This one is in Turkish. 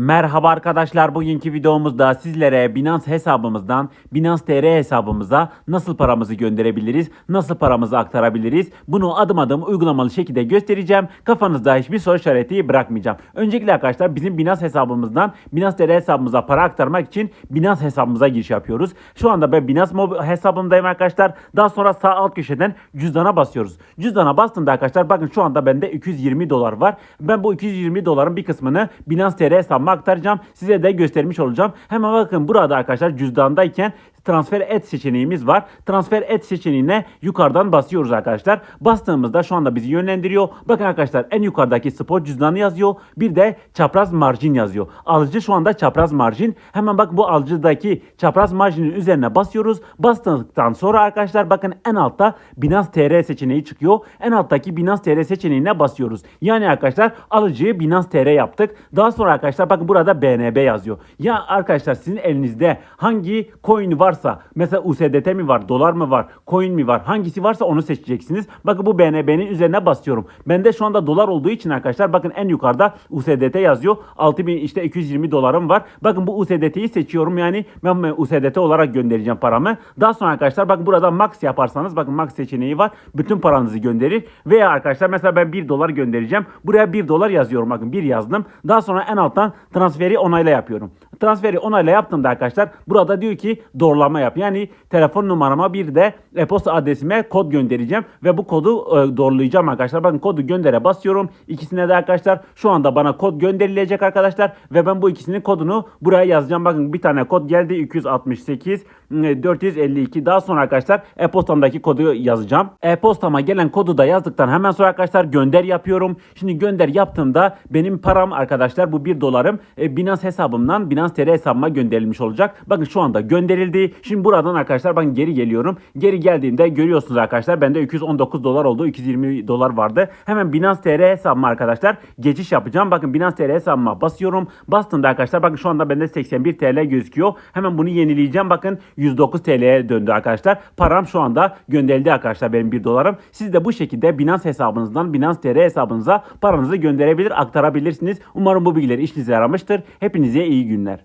Merhaba arkadaşlar bugünkü videomuzda sizlere Binance hesabımızdan Binance TR hesabımıza nasıl paramızı gönderebiliriz, nasıl paramızı aktarabiliriz bunu adım adım uygulamalı şekilde göstereceğim. Kafanızda hiçbir soru işareti bırakmayacağım. Öncelikle arkadaşlar bizim Binance hesabımızdan Binance TR hesabımıza para aktarmak için Binance hesabımıza giriş yapıyoruz. Şu anda ben Binance mobil hesabımdayım arkadaşlar. Daha sonra sağ alt köşeden cüzdana basıyoruz. Cüzdana bastığımda arkadaşlar bakın şu anda bende 220 dolar var. Ben bu 220 doların bir kısmını Binance TR hesabıma aktaracağım. Size de göstermiş olacağım. Hemen bakın burada arkadaşlar cüzdandayken transfer et seçeneğimiz var. Transfer et seçeneğine yukarıdan basıyoruz arkadaşlar. Bastığımızda şu anda bizi yönlendiriyor. Bakın arkadaşlar en yukarıdaki spot cüzdanı yazıyor. Bir de çapraz marjin yazıyor. Alıcı şu anda çapraz marjin. Hemen bak bu alıcıdaki çapraz marjinin üzerine basıyoruz. Bastıktan sonra arkadaşlar bakın en altta Binance TR seçeneği çıkıyor. En alttaki Binance TR seçeneğine basıyoruz. Yani arkadaşlar alıcıyı Binance TR yaptık. Daha sonra arkadaşlar bakın burada BNB yazıyor. Ya arkadaşlar sizin elinizde hangi coin varsa mesela USDT mi var, dolar mı var, coin mi var hangisi varsa onu seçeceksiniz. Bakın bu BNB'nin üzerine basıyorum. Bende şu anda dolar olduğu için arkadaşlar bakın en yukarıda USDT yazıyor. 6000 işte 220 dolarım var. Bakın bu USDT'yi seçiyorum. Yani ben USDT olarak göndereceğim paramı. Daha sonra arkadaşlar bakın burada max yaparsanız bakın max seçeneği var. Bütün paranızı gönderir. Veya arkadaşlar mesela ben 1 dolar göndereceğim. Buraya 1 dolar yazıyorum. Bakın 1 yazdım. Daha sonra en alttan transferi onayla yapıyorum. Transferi onayla yaptığımda arkadaşlar burada diyor ki doğrulama yap. Yani telefon numarama bir de e-posta adresime kod göndereceğim ve bu kodu e, doğrulayacağım arkadaşlar. Bakın kodu göndere basıyorum. İkisine de arkadaşlar şu anda bana kod gönderilecek arkadaşlar ve ben bu ikisinin kodunu buraya yazacağım. Bakın bir tane kod geldi 268 e, 452. Daha sonra arkadaşlar e-postamdaki kodu yazacağım. E-postama gelen kodu da yazdıktan hemen sonra arkadaşlar gönder yapıyorum. Şimdi gönder yaptığımda benim param arkadaşlar bu 1 dolarım e, Binance hesabımdan Binance hesabıma gönderilmiş olacak. Bakın şu anda gönderildi. Şimdi buradan arkadaşlar ben geri geliyorum. Geri geldiğimde görüyorsunuz arkadaşlar bende 219 dolar oldu. 220 dolar vardı. Hemen Binance TR hesabıma arkadaşlar geçiş yapacağım. Bakın Binance TR hesabıma basıyorum. Bastığımda arkadaşlar bakın şu anda bende 81 TL gözüküyor. Hemen bunu yenileyeceğim. Bakın 109 TL'ye döndü arkadaşlar. Param şu anda gönderildi arkadaşlar benim 1 dolarım. Siz de bu şekilde Binance hesabınızdan Binance TR hesabınıza paranızı gönderebilir, aktarabilirsiniz. Umarım bu bilgiler işinize yaramıştır. Hepinize iyi günler.